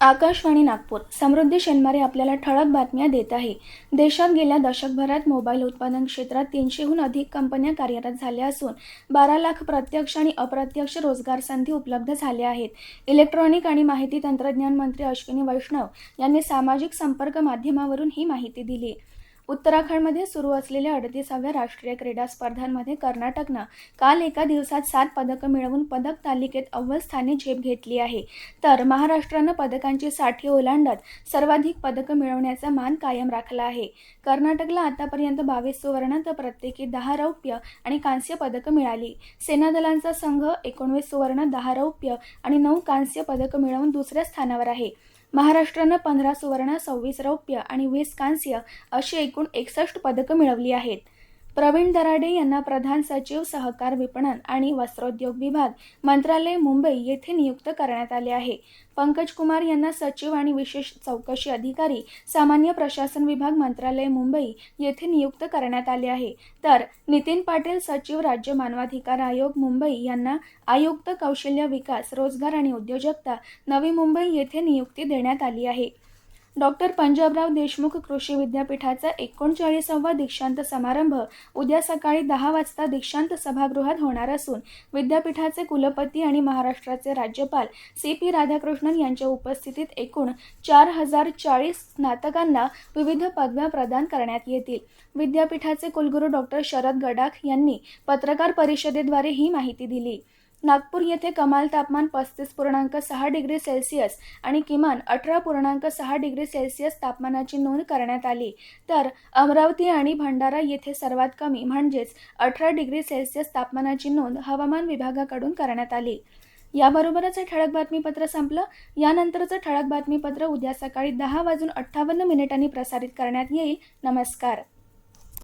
आकाशवाणी नागपूर. समृद्धी शेनमारे आपल्याला ठळक बातम्या देत आहे. देशात गेल्या दशकभरात मोबाईल उत्पादन क्षेत्रात तीनशेहून अधिक कंपन्या कार्यरत झाल्या असून बारा लाख प्रत्यक्ष आणि अप्रत्यक्ष रोजगार संधी उपलब्ध झाल्या आहेत. इलेक्ट्रॉनिक आणि माहिती तंत्रज्ञान मंत्री अश्विनी वैष्णव यांनी सामाजिक संपर्क माध्यमावरून ही माहिती दिली. उत्तराखंडमध्ये सुरू असलेल्या अडतीसाव्या राष्ट्रीय क्रीडा स्पर्धांमध्ये कर्नाटकनं काल एका दिवसात सात पदकं मिळवून पदक तालिकेत अव्वल स्थानी झेप घेतली आहे. तर महाराष्ट्रानं पदकांची साठी ओलांडत सर्वाधिक पदकं मिळवण्याचा मान कायम राखला आहे. कर्नाटकला आतापर्यंत बावीस सुवर्ण तर प्रत्येकी दहा रौप्य आणि कांस्य पदकं मिळाली. सेनादलांचा संघ एकोणवीस सुवर्ण दहा रौप्य आणि नऊ कांस्य पदकं मिळवून दुसऱ्या स्थानावर आहे. महाराष्ट्रानं पंधरा सुवर्ण सव्वीस रौप्य आणि वीस कांस्य अशी एकूण एकसष्ट पदकं मिळवली आहेत. प्रवीण दराडे यांना प्रधान सचिव सहकार विपणन आणि वस्त्रोद्योग विभाग मंत्रालय मुंबई येथे नियुक्त करण्यात आले आहे. पंकज कुमार यांना सचिव आणि विशेष चौकशी अधिकारी सामान्य प्रशासन विभाग मंत्रालय मुंबई येथे नियुक्त करण्यात आले आहे. तर नितीन पाटील सचिव राज्य मानवाधिकार आयोग मुंबई यांना आयुक्त कौशल्य विकास रोजगार आणि उद्योजकता नवी मुंबई येथे नियुक्ती देण्यात आली आहे. डॉक्टर पंजाबराव देशमुख कृषी विद्यापीठाचा एकोणचाळीसावा दीक्षांत समारंभ उद्या सकाळी दहा वाजता दीक्षांत सभागृहात होणार असून विद्यापीठाचे कुलपती आणि महाराष्ट्राचे राज्यपाल सी पी राधाकृष्णन यांच्या उपस्थितीत एकूण चार हजार चाळीस स्नातकांना विविध पदव्या प्रदान करण्यात येतील. विद्यापीठाचे कुलगुरू डॉक्टर शरद गडाख यांनी पत्रकार परिषदेद्वारे ही माहिती दिली. नागपूर येथे कमाल तापमान पस्तीस पूर्णांक सहा डिग्री सेल्सिअस आणि किमान अठरा पूर्णांक सहा डिग्री सेल्सिअस तापमानाची नोंद करण्यात आली. तर अमरावती आणि भंडारा येथे सर्वात कमी म्हणजेच अठरा डिग्री सेल्सिअस तापमानाची नोंद हवामान विभागाकडून करण्यात आली. याबरोबरच हे ठळक बातमीपत्र संपलं. यानंतरचं ठळक बातमीपत्र उद्या सकाळी दहा वाजून अठ्ठावन्न मिनिटांनी प्रसारित करण्यात येईल. नमस्कार.